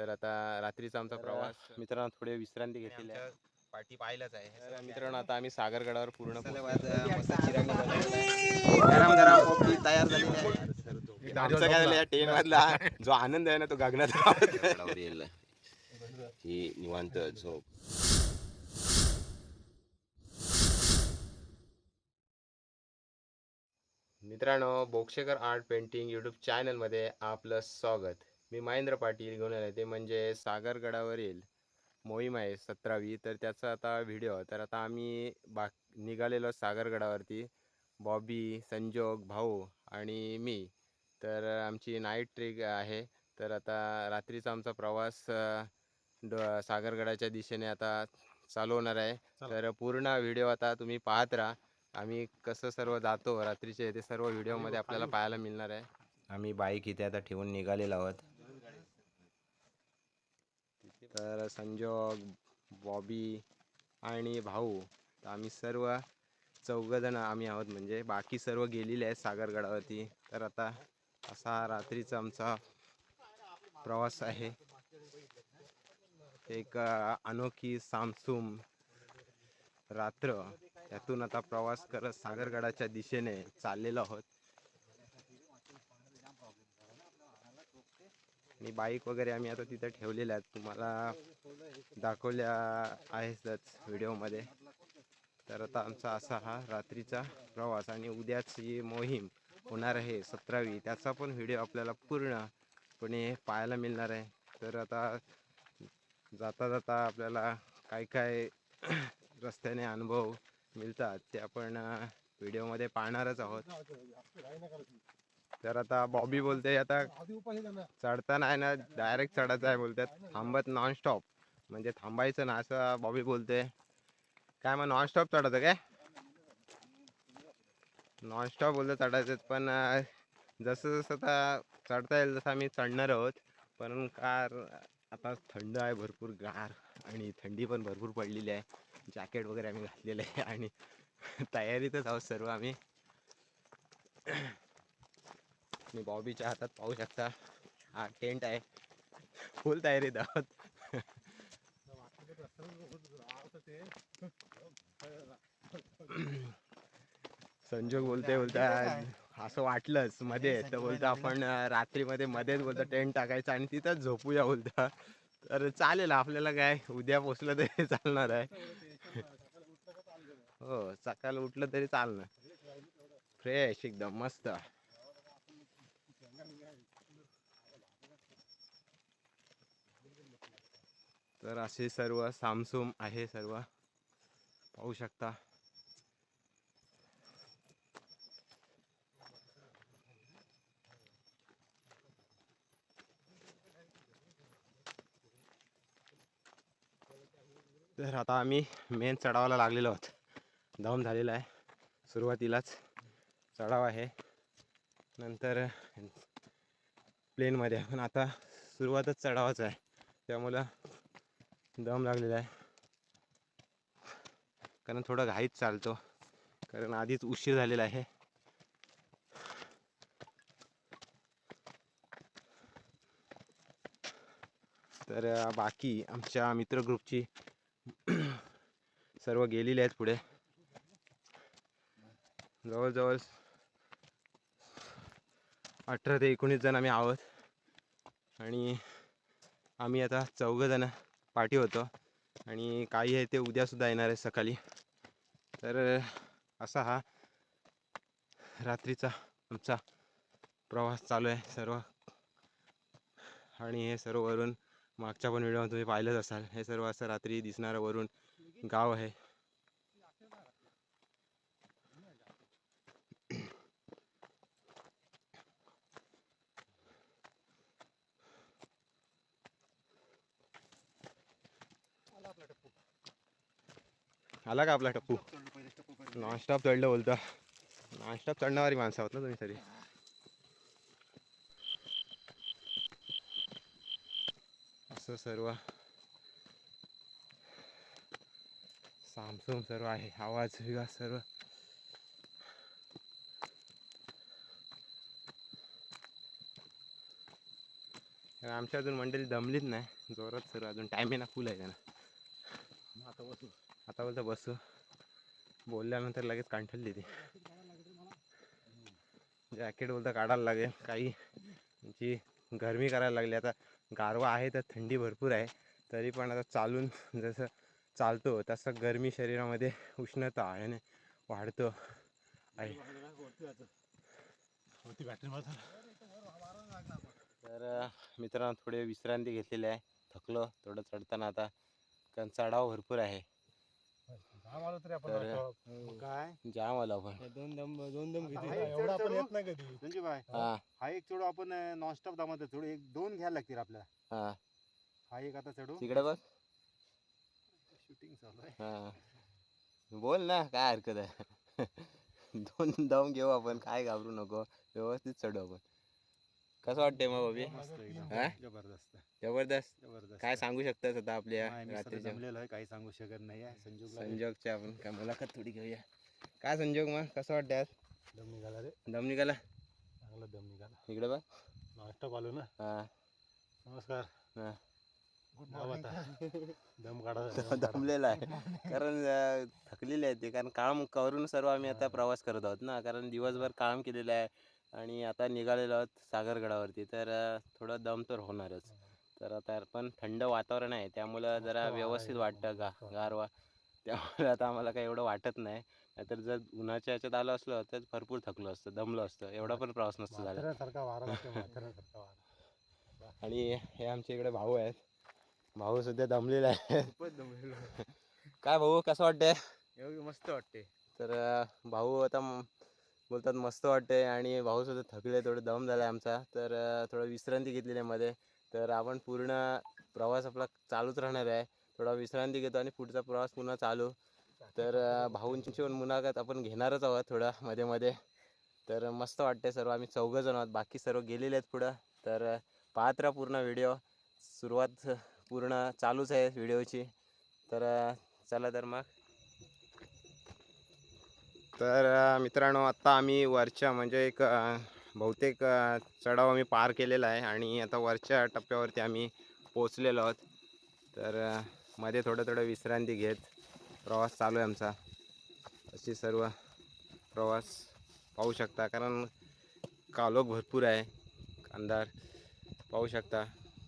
तर आता रात्रीचा आमचा प्रवास. मित्रांनो थोडे विश्रांती घेतलेली आहे. पार्टी पाहिलंच आहे. तर मित्रांनो आता आम्ही सागरगडावर पूर्ण गरम गरम तयार झालेली आहे. आमचं काय झालं या टेन मधला? जो आनंद आहे ना तो गगनात. ही निवांत झोप. मित्रांनो बोक्षेकर आर्ट पेंटिंग यूट्यूब चॅनलमध्ये आपलं स्वागत. मी महेंद्र पाटील घेऊन आले ते म्हणजे सागरगडावरील मोहीम आहे सतरावी. तर त्याचा आता व्हिडिओ तर आता आम्ही बा निघालेलो सागरगडावरती बॉबी संजोग भाऊ आणि मी. तर आमची नाईट ट्रिक आहे. तर आता रात्रीचा आमचा प्रवास ड सागरगडाच्या दिशेने आता चालू होणार आहे. तर पूर्ण व्हिडिओ आता तुम्ही पाहत राहा. आम्ही कसं सर्व जातो रात्रीचे ते सर्व व्हिडिओमध्ये आपल्याला पाहायला मिळणार आहे. आम्ही बाईक इथे आता ठेवून निघालेलो आहोत. तर संजोग बॉबी आणि भाऊ तर आम्ही सर्व चौघजण आम्ही आहोत. म्हणजे बाकी सर्व गेलेले आहेत सागरगडावरती. तर आता असा रात्रीचा आमचा प्रवास आहे. एक अनोखी सामसूम रात्र. त्यातून आता प्रवास करत सागरगडाच्या दिशेने चाललेलो आहोत. आणि बाईक वगैरे आम्ही आता तिथे ठेवलेल्या आहेत. तुम्हाला दाखवल्या आहेतच व्हिडिओमध्ये. तर आता आमचा असा हा रात्रीचा प्रवास आणि उद्याच ही मोहीम होणार आहे सतरावी. त्याचा पण व्हिडिओ आपल्याला पूर्णपणे पाहायला मिळणार आहे. तर आता जाता जाता आपल्याला काय काय रस्त्याने अनुभव मिळतात ते आपण व्हिडिओमध्ये पाहणारच आहोत. तर आता बॉबी बोलते आता चढताना आहे ना डायरेक्ट चढायचं आहे बोलतात. थांबत नॉनस्टॉप म्हणजे थांबायचं ना असं बॉबी बोलते. काय मग नॉनस्टॉप चढायचं काय? नॉनस्टॉप बोलतं चढायचं पण जसं जसं आता चढता येईल तसं आम्ही चढणार आहोत. पण कार आता थंड आहे भरपूर गार आणि थंडी पण भरपूर पडलेली आहे. जॅकेट वगैरे आम्ही घातलेलं आहे आणि तयारीतच आहोत सर्व आम्ही. मी बॉबीच्या हातात पाहू शकता. हा टेंट आहे. फुल तयारीत आहोत संजोग बोलते बोलता असं वाटलंच मध्ये. तर बोलता आपण रात्रीमध्ये मध्येच बोलतो टेंट टाकायचं आणि तिथंच झोपूया बोलता. तर चालेल आपल्याला काय उद्या पोचलं तरी चालणार आहे. हो सकाळी उठलं तरी चालणार. फ्रेश एकदम मस्त. तर असे सर्व सामसूम आहे सर्व. पाहू शकता. तर आता आम्ही मेन चढावाला लागलेलो आहोत. दम झालेला आहे. सुरुवातीलाच चढाव आहे. नंतर प्लेनमध्ये पण आता सुरुवातच चढावाच आहे. त्यामुळं दम लागलेला आहे. कारण थोडं घाईत चालतो. कारण आधीच उशीर झालेला आहे. तर बाकी आमच्या मित्र ग्रुपची सर्व गेलेले आहेत पुढे. जवळजवळ अठरा ते एकोणीस जण आम्ही आहोत. आणि आम्ही आता चौघं जणं पाठी होतो. आणि काही आहे ते उद्यासुद्धा येणार आहे सकाळी. तर असा हा रात्रीचा आमचा प्रवास चालू आहे सर्व. आणि हे सर्व वरून मागच्या पण व्हिडिओमध्ये तुम्ही पाहिलंच असाल. हे सर्व असं रात्री दिसणारं वरून गाव आहे. आला का आपला टप्पू? नॉनस्टॉप चढलं बोलता. नॉनस्टॉप चढणारी माणसं आहोत ना तुम्ही तरी. असं सर्व. सामसूम सर्व आहे. आवाज विवाज सर्व. आमच्या अजून मंडळी दमलीच नाही. जोरात सर्व अजून टायमिंग फुल आहे त्यांना. आता बसू. आता बोलतो बसू. बोलल्यानंतर लगेच कांठलली ती. जॅकेट बोलतं काढायला लागेल. काही जी गरमी करायला लागली आता गारवा आहे तर थंडी भरपूर आहे. तरी पण आता चालून जसं चालतो तसं गरमी शरीरामध्ये उष्णता आणि वाढतो आहे. तर मित्रांनो थोडे विश्रांती घेतलेली आहे. थकलो थोडं चढताना आता कारण चढाव भरपूर आहे. आलो तरी आपण तर- वाटतं. काय? जाम आलो आपण दोन दम दोन दम हा, किती एवढा आपण येत नाही कधी. संजू भाई हा. हा एक चढू आपण नॉनस्टॉप दामत चढू एक दोन घ्यायला लागतील आपल्याला. हा. हा एक आता चढू. तिकडे बघ. शूटिंग चालू आहे. हा. बोल ना काय हरकत आहे? दोन दम घेऊ आपण काय घाबरू नको. व्यवस्थित चढू आपण. कसं वाटतंय मग बाबी मस्त एकदम. हा? जबरदस्त. जबरदस्त? जबरदस्त. काय सांगू शकतास आता आपल्या रात्रीच्या जमलेलो आहे काही सांगू शकत नाही आहे. संजूला संजोगच्या आपण काय मुलाखत थोडी घेऊया. काय संजोग मग? कसं वाटतंय आज? दम निघाला रे. दम निघाला? चांगला दम निघाला. इकडे बघ. नॉनस्टॉप आलो ना. हा. नमस्कार. हा. दम काढा. दम काढा. दमलेला आहे. कारण थकलेले आहे ते. कारण काम करून सर्व आम्ही आता प्रवास करत आहोत ना. कारण दिवसभर काम केलेलं आहे. आणि आता निघालेलो आहोत सागरगडावरती. तर थोडं दम तर होणारच. तर आता पण थंड वातावरण आहे. त्यामुळं जरा वारा व्यवस्थित वाटतं गा मस्त. गारवा. त्यामुळे आता आम्हाला काही एवढं वाटत नाही. नाहीतर जर उन्हाच्या ह्याच्यात आलं असलं तर भरपूर थकलो असतं दमलो असतं. एवढा पण प्रवास नसतो झाला. आणि हे आमच्या इकडे भाऊ आहेत. भाऊ सध्या दमलेले आहे. काय भाऊ कसं वाटतंय? मस्त वाटते. तर भाऊ आता बोलतात मस्त वाटते आणि भाऊ सुद्धा थकले थोडं दम झाला आहे आमचा. तर थोडं विश्रांती घेतलेली आहे मध्ये तर आपण पूर्ण प्रवास आपला चालूच राहणार आहे. थोडा विश्रांती घेतो आणि पुढचा प्रवास पुन्हा चालू. तर भाऊंची पण मुलाखत आपण घेणारच आहोत थोडं मध्ये मध्ये. तर मस्त वाटते सर्व. आम्ही चौघंजण आहोत. बाकी सर्व गेलेले आहेत पुढं. तर पाहत राहा पूर्ण व्हिडिओ. सुरुवात पूर्ण चालूच आहे व्हिडिओची. तर चला तर मग. तर मित्रांनो आत्ता आम्ही वरच्या म्हणजे एक बहुतेक चढाव आम्ही पार केलेला आहे आणि आता वरच्या टप्प्यावरती आम्ही पोचलेलो आहोत. तर मध्ये थोडं थोडं विश्रांती घेत प्रवास चालू आहे आमचा. अशी सर्व प्रवास पाहू शकता कारण कालोख भरपूर आहे अंधार पाहू शकता.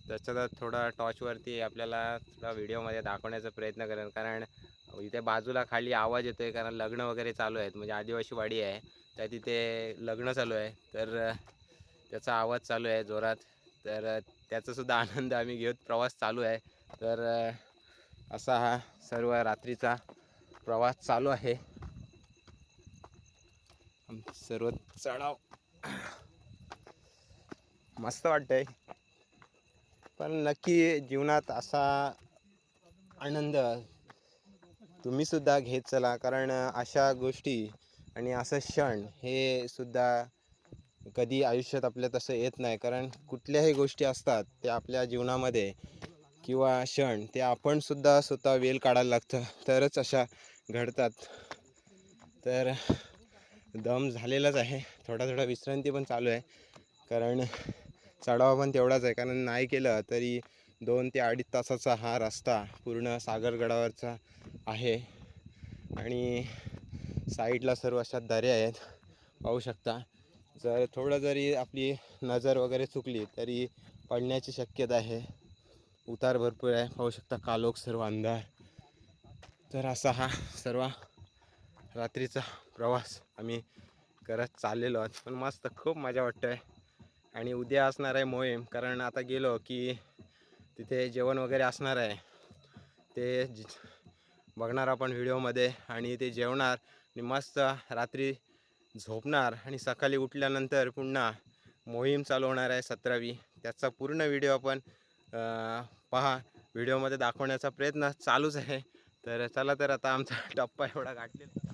त्याच्यात थोडा टॉर्चवरती आपल्याला थोडा व्हिडिओमध्ये दाखवण्याचा प्रयत्न करेन कारण म्हणजे इथे बाजूला खाली आवाज येतोय कारण लग्न वगैरे चालू आहेत. म्हणजे आदिवासी वाडी आहे. त्या तिथे लग्न चालू आहे. तर त्याचा आवाज चालू आहे जोरात. तर त्याचासुद्धा आनंद आम्ही घेत प्रवास चालू आहे. तर असा हा सर्व रात्रीचा प्रवास चालू आहे. सर्व चढाव. मस्त वाटतंय. पण नक्की जीवनात असा आनंद तुम्हीसुद्धा घेत चला. कारण अशा गोष्टी आणि असं क्षण हे सुद्धा कधी आयुष्यात आपल्या तसं येत नाही. कारण कुठल्याही गोष्टी असतात त्या आपल्या जीवनामध्ये किंवा क्षण ते आपणसुद्धा स्वतः वेल काढायला लागतं. तरच अशा घडतात. तर दम झालेलाच आहे. थोडा थोडा विश्रांती पण चालू आहे. कारण चढावा पण तेवढाच आहे. कारण नाही केलं तरी दोन ते अडीच तासाचा हा रस्ता पूर्ण सागरगडावरचा आहे. आणि साईडला सर्व अशा दऱ्या आहेत. पाहू शकता. जर थोडं जरी आपली नजर वगैरे चुकली तरी पडण्याची शक्यता आहे. उतार भरपूर आहे. पाहू शकता कालोख सर्व अंधार. तर असा हा सर्व रात्रीचा प्रवास आम्ही करत चाललेलो आहोत. पण मस्त खूप मजा वाटतं आहे आणि उद्या असणार आहे मोहीम. कारण आता गेलो की तिथे जेवण वगैरे असणार आहे. ते बघणार आपण व्हिडिओमध्ये आणि ते जेवणार आणि मस्त रात्री झोपणार आणि सकाळी उठल्यानंतर पुन्हा मोहीम चालू होणार आहे सतरावी. त्याचा पूर्ण व्हिडिओ आपण पहा. व्हिडिओमध्ये दाखवण्याचा प्रयत्न चालूच आहे. तर चला तर आता आमचा टप्पा एवढा गाठलेला.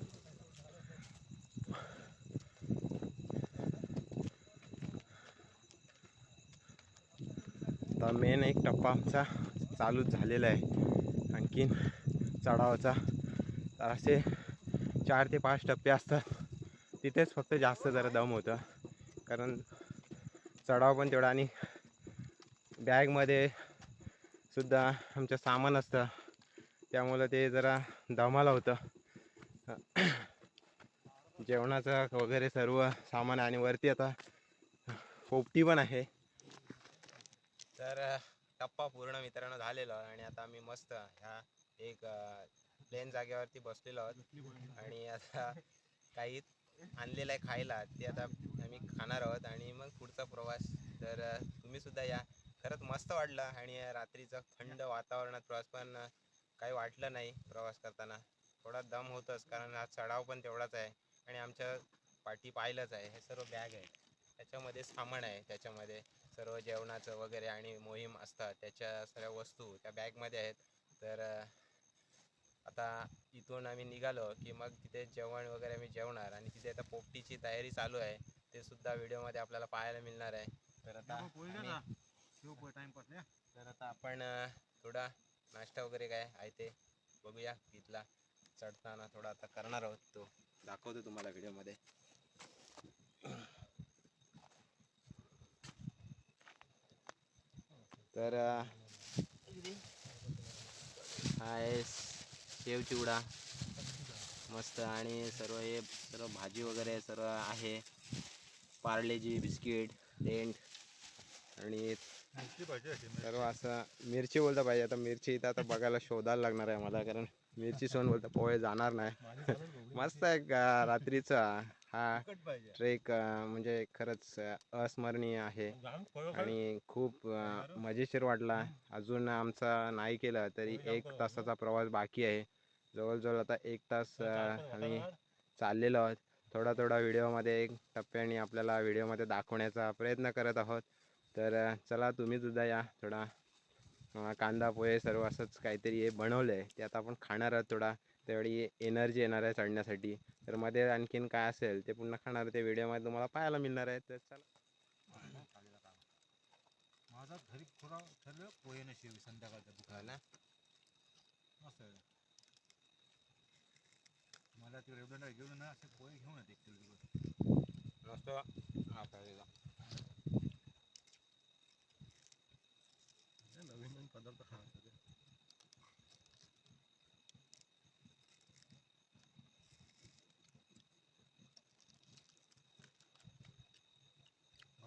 आता मेन एक टप्पा आमचा चालूच झालेला आहे. आणखीन चढावाचा तर असे चार ते पाच टप्पे असतात. तिथेच फक्त जास्त जरा दम होतं. कारण चढाव पण तेवढा आणि बॅगमध्ये सुद्धा आमचं सामान असतं. त्यामुळं ते जरा दमाला होतं. जेवणाचं वगैरे सर्व सामान आणि वरती आता पोपटी पण आहे. तर टप्पा पूर्ण मित्रांनो झालेला आहे आणि आता आम्ही मस्त ह्या एक प्लेन जागेवरती बसलेलो आहोत. आणि आता काही आणलेलं आहे खायला ते आता आम्ही खाणार आहोत आणि मग पुढचा प्रवास. तर तुम्ही सुद्धा या. खरंच मस्त वाटलं आणि रात्रीचं थंड वातावरणात प्रवास पण काही वाटलं नाही प्रवास करताना. थोडा दम होतच कारण हा चढाव पण तेवढाच आहे आणि आमच्या पाठी पाहिलंच आहे. हे सर्व बॅग आहे. त्याच्यामध्ये सामान आहे त्याच्यामध्ये. सर्व जेवणाचं वगैरे आणि मोहीम असतात त्याच्या सर्व वस्तू त्या बॅगमध्ये आहेत. तर आता इथून आम्ही निघालो की मग तिथे जेवण वगैरे आम्ही जेवणार आणि तिथे आता पोपटीची तयारी चालू आहे. ते सुद्धा व्हिडिओमध्ये आपल्याला पाहायला मिळणार आहे. तर आता तर आता आपण थोडा नाश्ता वगैरे काय आहे ते बघूया. तिथला चढताना थोडा आता करणार आहोत तो. दाखवतो तुम्हाला व्हिडिओमध्ये. तर हा आहे शेव चिवडा. मस्त आणि सर्व हे सर्व भाजी वगैरे सर्व आहे. पार्लेजी बिस्किट टेंट आणि सर्व असं मिरची बोलता पाहिजे. आता मिरची इथं आता बघायला शोधायला लागणार आहे मला कारण मिरची सोन बोलता पोहे जाणार नाही. मस्त आहे का रात्रीचा? हा ट्रेक म्हणजे खरंच अस्मरणीय आहे. आणि खूप मजेशीर वाटला. अजून आमचा नाही केला तरी एक तासाचा प्रवास बाकी आहे. जवळजवळ आता एक तास आम्ही चाललेलो आहोत. थोडा थोडा व्हिडिओमध्ये एक टप्प्याने आपल्याला व्हिडिओमध्ये दाखवण्याचा प्रयत्न करत आहोत. तर चला तुम्ही सुद्धा या. थोडा कांदा पोहे सर्व असंच काहीतरी हे बनवलं आहे ते आता आपण खाणार आहोत थोडा. तेवढी एनर्जी येणार आहे चढण्यासाठी. तर मध्ये आणखीन काय असेल ते पुन्हा खाणार ते व्हिडिओमध्ये तुम्हाला पाहायला मिळणार आहे. तर चला. माझा घरी थोडा ठरलं पोहे संध्याकाळच्या असं. मला तिकडे एवढं नाही घेऊन ना असे पोहे घेऊन येते एक किलो मस्त हा नवीन नवीन पदार्थ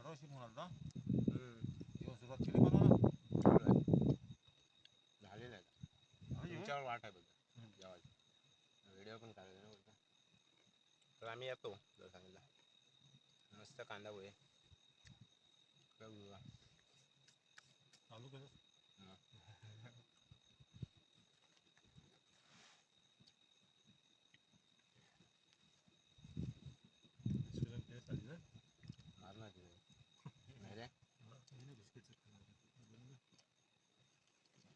भरवशी म्हणाल ना. जेव्हा सुरुवात केली मला झालेलं आहे तुमच्यावर वाट आहे बघा. जेवायची व्हिडिओ पण काढायचा ना बोलता तर आम्ही येतो जर सांगितलं मस्त कांदा पोहे. चालू केलं Restaurant टेस्ट आली ना मारणार तिथे नाही रे बिस्किटचं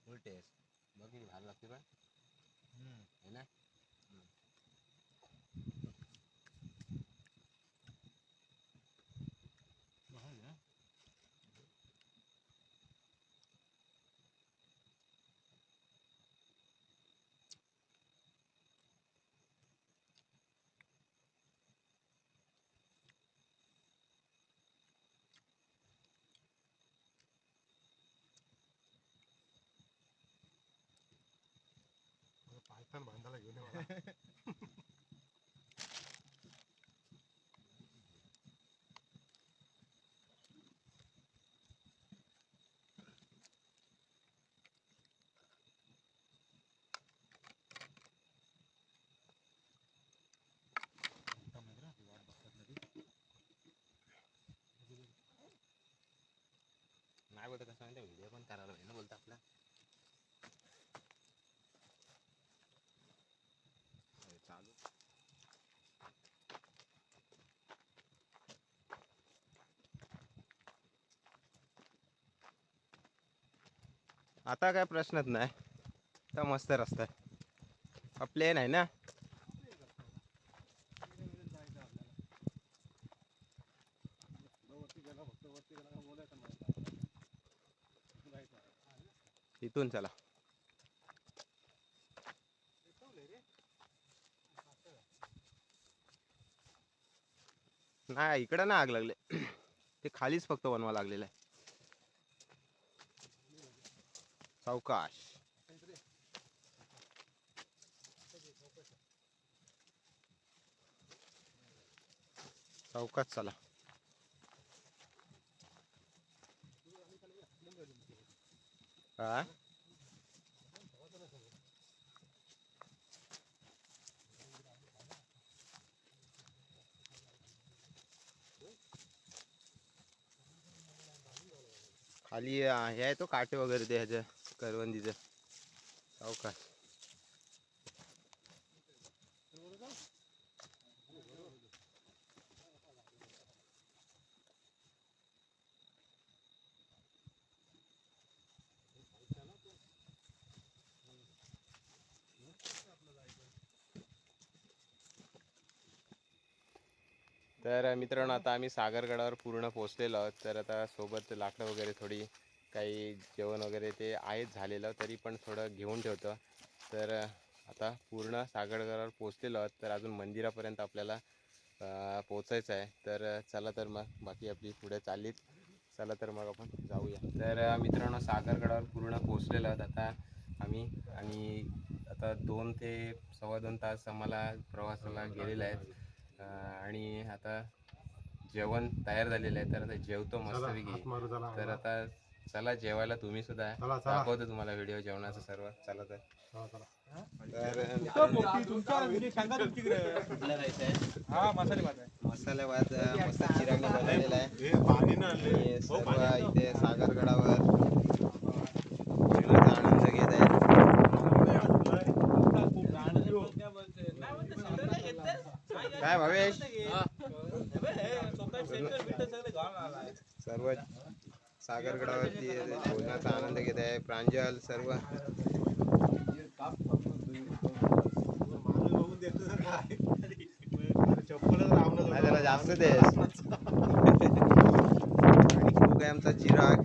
फुल टेस्ट बघ किती भारी लागते पण है बांधायला घेऊन ये मला. नाही बोलता कसं माहिती व्हिडिओ पण करायला पाहिजे ना बोलता आपला हे चालू आता काय प्रश्नच नाही. तर मस्त रस्ता आहे. प्लेन आहे ना? इथून चला. नाही इकडं ना आग लागले. ते खालीच फक्त बनवा लागलेलं आहे. सावकाश सावकाश चला हा खाली हे आहे तो काटे वगैरे द्यायचं करवंदीचं सावकाश हो तर मित्रांनो आता आम्ही सागरगडावर पूर्ण पोहोचलेलो आहोत. तर आता सोबत लाकडं वगैरे थोडी काही जेवण वगैरे ते आहेच झालेलं तरी पण थोडं घेऊन ठेवतो. तर आता पूर्ण सागरगडावर पोहोचलेलो आहोत तर अजून मंदिरापर्यंत आपल्याला पोचायचं आहे. तर चला तर मग बाकी आपली पुढे चाललीत चला तर मग आपण जाऊया. तर मित्रांनो सागरगडावर पूर्ण पोहोचलेलो आहोत. आता आम्ही आणि आता दोन ते सव्वा दोन तास आम्हाला प्रवासाला गेलेले आहेत. अं, आणि आता जेवण तयार झालेलं आहे. तर आता जेवतो मस्तपैकी. तर आता चला जेवायला तुम्ही सुद्धा. दाखवतो तुम्हाला व्हिडिओ जेवणाचं सर्व. चला तर. हा मसाले भात आहे. आणि सर्व इथे सागरगडावर. जेवणाचा आनंद घेत आहेत. काय भावेश? सर्व सागरगडावरती भोजनाचा आनंद घेत आहे. प्रांजल सर्व. नाही त्याला जास्त दे. खूप आहे आमचा चिराग.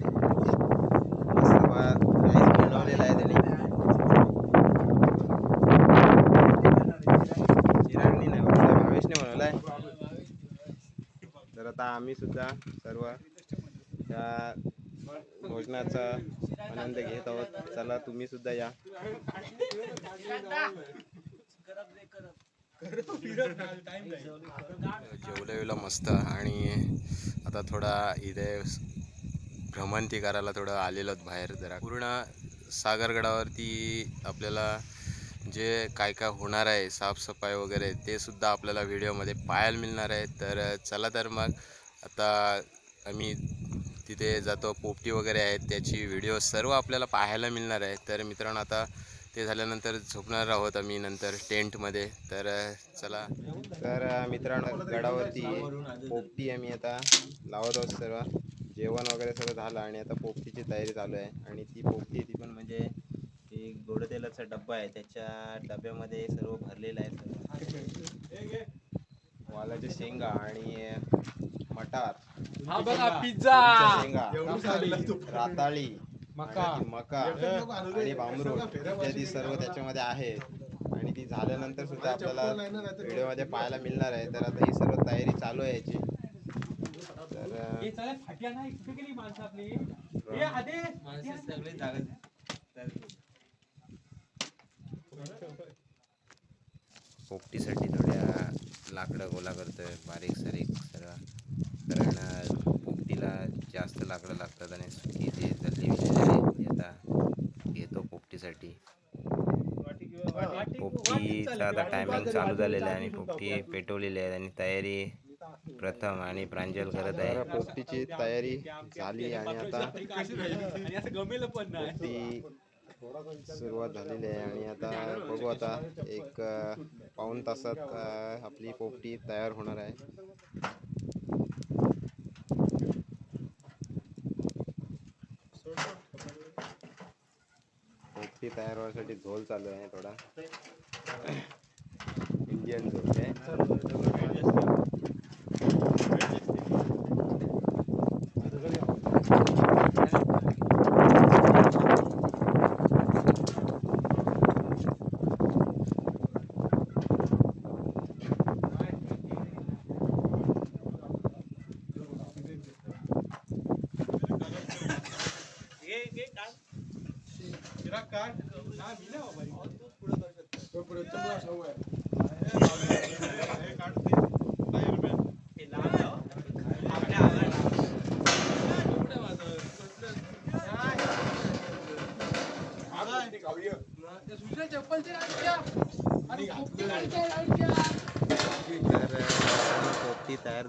मस्त बा- बनवलेला आहे त्याने. चिरागनी नाही बनवला तर आता आम्ही सुद्धा सर्व त्या भोजनाचा आनंद घेत आहोत. चला तुम्ही सुद्धा या. जेवल्या वेळेला मस्त आणि आता थोडा इथे भ्रमंती करायला थोडं आलेलो बाहेर जरा. पूर्ण सागरगडावरती आपल्याला जे काय काय होणार आहे साफसफाई वगैरे ते सुद्धा आपल्याला व्हिडिओमध्ये पाहायला मिळणार आहे. तर चला तर मग आता आम्ही तिथे जातो. पोपटी वगैरे आहेत. त्याची व्हिडिओ सर्व आपल्याला पाहायला मिळणार आहे. तर मित्रांनो आता ते झाल्यानंतर झोपणार आहोत आम्ही नंतर टेंटमध्ये. तर चला. तर मित्रांनो गडावरती पोपटी आम्ही आता लावत आहोत सर्व. जेवण वगैरे सगळं झालं आणि आता पोपटीची तयारी चालू आहे. आणि ती पोपटी ती पण म्हणजे एक गोड तेलाचा डब्बा आहे. त्याच्या डब्यामध्ये सर्व भरलेलं आहे. सर्व वालाच्या शेंगा आणि मटार. हा बघा पिझ्झा. शेंगा. राताळी. मका. मका. आणि बांबरूट इत्यादी सर्व त्याच्यामध्ये आहे आणि ती झाल्यानंतर सुद्धा आपल्याला व्हिडिओमध्ये पाहायला मिळणार आहे. तर आता ही सर्व तयारी चालू आहे याची. तर हे चला फाट्या नाही कुठे गेली माणसं आपली? हे आदेश सगळे जागा पोपटीसाठी थोड्या लाकडं गोला करतोय. बारीक सारीक सर्व. कारण पोपटीला जास्त लाकडं लागतात आणि सुकी जे दल्ली म्हणजे आता घेतो पोपटीसाठी. पोपटीचा आता टायमिंग चालू झालेला आहे आणि पोपटी पेटवलेली आहे आणि तयारी प्रथम आणि प्रांजल करत आहे. पोपटीची तयारी झाली आणि आता. सुरुवात झालेली आहे आणि आता बघू आता एक पाऊण तासात आपली पोपटी तयार होणार आहे. पोपटी तयार होण्यासाठी झोल चालू आहे थोडा. इंडियन झोल आहे.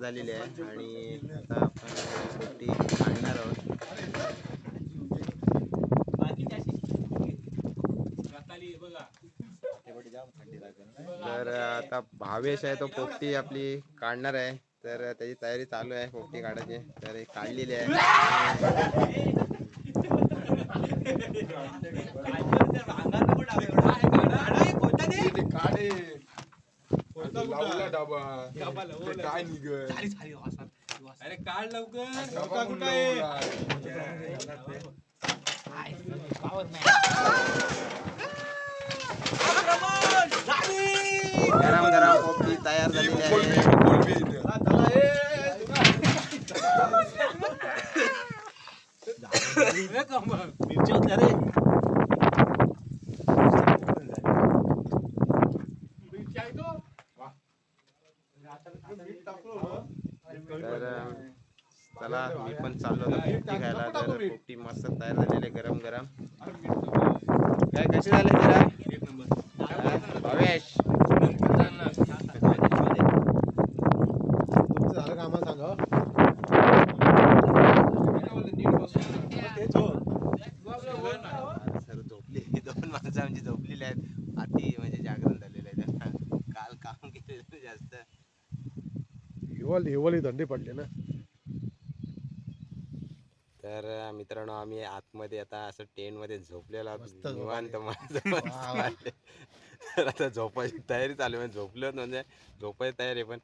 झालेली आहे आणि आता आपण पोपटी काढणार आहोत. तर आता भावेश आहे तो पोपटी आपली काढणार आहे. तर त्याची तयारी चालू आहे पोपटी काढायची. तर हे काढलेली आहे. अरे काढ लवकर. गरम गरम पोपटी तयार झालेली आहे. चला मी पण चाललो होतो पोपटी खायला तर पोपटी मस्त तयार झालेले गरम गरम. काय कसे झाले जरा? भावेश? सर झोपली दोन माणसं आमची झोपलेली आहेत. अति म्हणजे जागरण झालेलं आहे. त्यांना काल काम केलेलं जास्त. हिवाळी हिवाळी थंडी पडली ना तर अं, मित्रांनो आम्ही आतमध्ये आता असं टेंटमध्ये झोपलेलो निवांत. तर आता झोपायची तयारी चालू आहे. झोपलो म्हणजे झोपायची तयारी आहे पण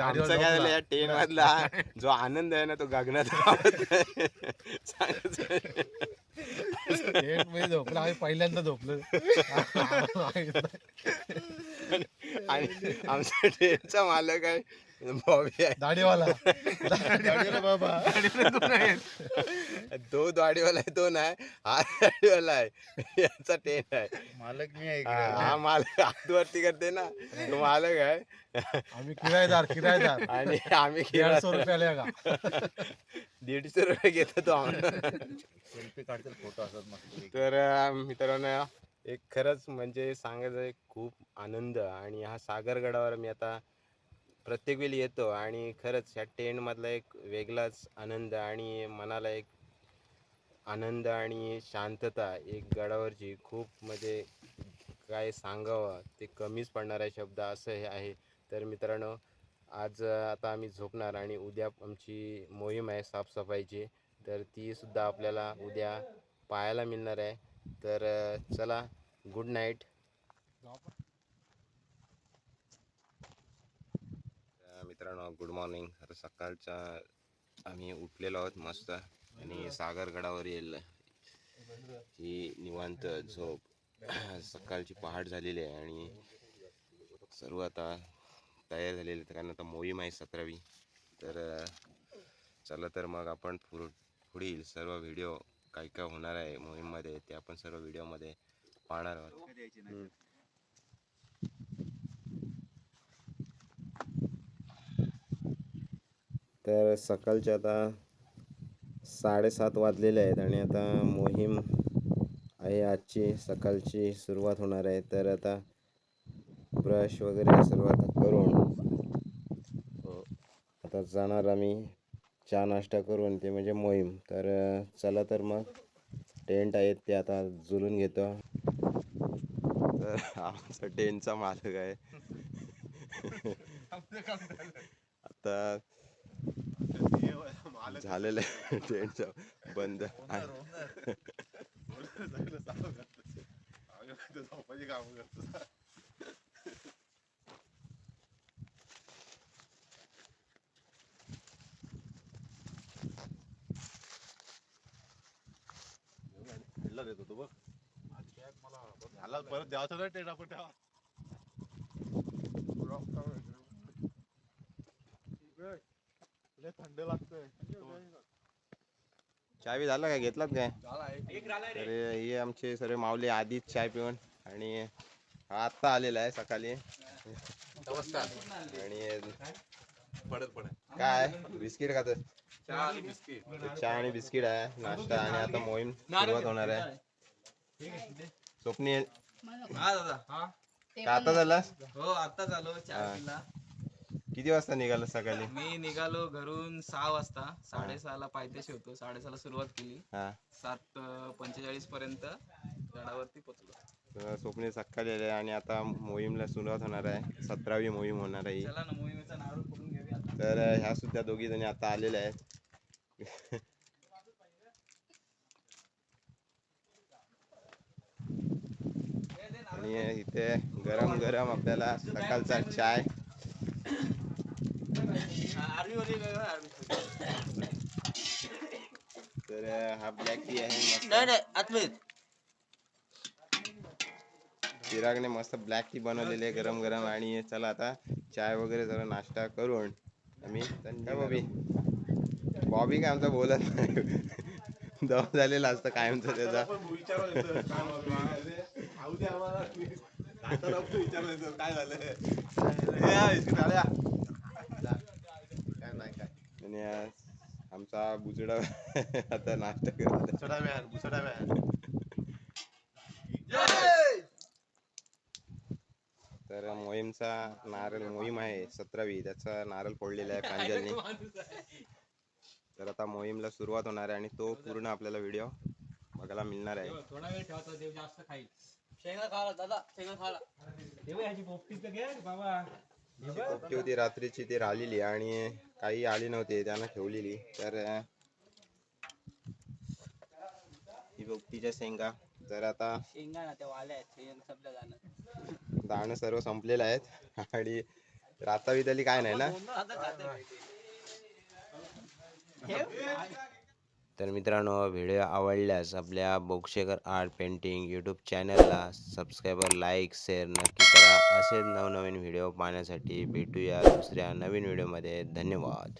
आमचं काय झालं. या टेंट मधला जो आनंद आहे ना तो गगनात. टेंटमध्ये झोपलं आम्ही पहिल्यांदा झोपलो. आणि आमच्या टेंटचा मालक आहे बॉबी आहे. दाढीवाला. दाढीवाला बाबा. तो दाढीवाला आहे तो नाही हा दाढीवाला आहे. याचा टेंट आहे. मालक मी हा हा मालक हातवरती करते ना तो मालक आहे. आम्ही किरायदार किरायदार. आणि आम्ही दीडशे खेळायला- रुपयाला का? दीडशे रुपये घेतो तो आम्हाला. तर अं, मित्रांनो एक खरंच म्हणजे सांगायचं एक खूप आनंद आणि हा सागरगडावर मी आता प्रत्येक वेळी येतो आणि खरंच ह्या टेंटमधला एक वेगळाच आनंद आणि मनाला एक आनंद आणि शांतता एक गडावरची खूप म्हणजे काय सांगावं ते कमीच पडणारा शब्द असं हे आहे. तर मित्रांनो आज आता आम्ही झोपणार आणि उद्या आमची मोहीम आहे साफसफाईची. तर तीसुद्धा आपल्याला उद्या पाहायला मिळणार आहे. तर चला गुड नाईट मित्रांनो गुड मॉर्निंग तर सकाळच्या आम्ही उठलेलो आहोत मस्त. आणि सागरगडावर येईल. ही निवांत झोप. सकाळची पहाट झालेली आहे आणि सर्व आता तयार झालेले आहेत. कारण आता मोहीम आहे सतरावी. तर चला तर मग आपण पुढ पुढील सर्व व्हिडिओ काय काय होणार आहे मोहीममध्ये ते आपण सर्व व्हिडिओमध्ये पाहणार आहोत. हम्म. तर सकाळचे आता साडेसात वाजलेले आहेत आणि आता मोहीम आहे आजची सकाळची सुरुवात होणार आहे. तर आता ब्रश वगैरे सर्व आता करून अ, आता जाणार आम्ही. चहा नाश्ता करून ते म्हणजे मोहीम. तर चला तर मग. टेंट आहेत ते आता जुलून घेतो. तर आमचा टेंटचा मालक आहे. आता झालेलं आहे टेंटचा बंद देतो तो बघ परत द्यावचं नाही टेंट आपण तेव्हा लय थंड लागतंय. चाय बी झाला काय? घेतलात काय? तर हे आमचे सर्व माऊली आधीच चाय पिऊन आणि हा आत्ता आलेला आहे सकाळी. नमस्कार. आणि पडत पडत काय? बिस्किट खात चहा आणि बिस्किट. चहा आणि बिस्किट आहे नाश्ता आणि आता मोहीम सुरुवात होणार आहे. स्वप्नील हा दादा. काय आता झाला हो आता झालो हा. चार किल्ला किती वाजता निघाला सकाळी? मी निघालो घरून सहा वाजता. साडेसहाला पायथ्याशी होतो. साडेसहाला सुरुवात केली. हा. सात पंचेचाळीस पर्यंत गडावरती पोचलो तर स्वप्नील सकाळी आले आणि आता मोहीमला सुरुवात होणार आहे. सतरावी मोहीम होणार आहे. ही. चला ना मोहिमेचा नारळ फोडून घेऊया. आता. तर ह्या सुद्धा दोघी जणी आता आलेल्या आहेत. आणि इथे गरम गरम आपल्याला सकाळचा चाय. हा. तर हा ब्लॅक टी आहे मस्त. चिरागने मस्त ब्लॅक टी बनवलेली आहे गरम गरम आणि चला आता चाय वगैरे जरा नाश्ता करून आम्ही बॉबी? बॉबी काय आमचा बोलत नाही. दम झालेला असतं कायमचं त्याचा. काय झालं आणि आज आमचा बुजडा आता नाश्ता करत तर मोहीमचा नारळ मोहीम आहे सतरावी. त्याचा नारळ फोडलेला आहे प्रांजलने तर आता मोहीमला सुरुवात होणार आहे आणि तो पूर्ण आपल्याला व्हिडिओ बघायला मिळणार आहे. थोडा वेळ ठेवता देव जास्त खाईल. शेंगा खाला दादा शेंगा खाला देव ह्याची पोपटी तर घे बाबा. जी पोपटी होती रात्रीची ती राहिलेली आणि काही आली नव्हती त्यांना ठेवलेली. तर ही पोपटीच्या शेंगा. तर आता शेंगा ना त्या वाल्या आहेत शेंगा संपल्या जाणं दाणं सर्व संपलेलं आहेत. आणि राता विदली काय नाही ना? तर मित्रांनो व्हिडिओ आवडल्यास आपल्या बोक्षेकर आर्ट पेंटिंग यूट्यूब चॅनलला सबस्क्रायबर लाईक शेअर नक्की करा. असेच नवनवीन व्हिडिओ पाहण्यासाठी भेटूया दुसऱ्या नवीन व्हिडिओमध्ये. धन्यवाद.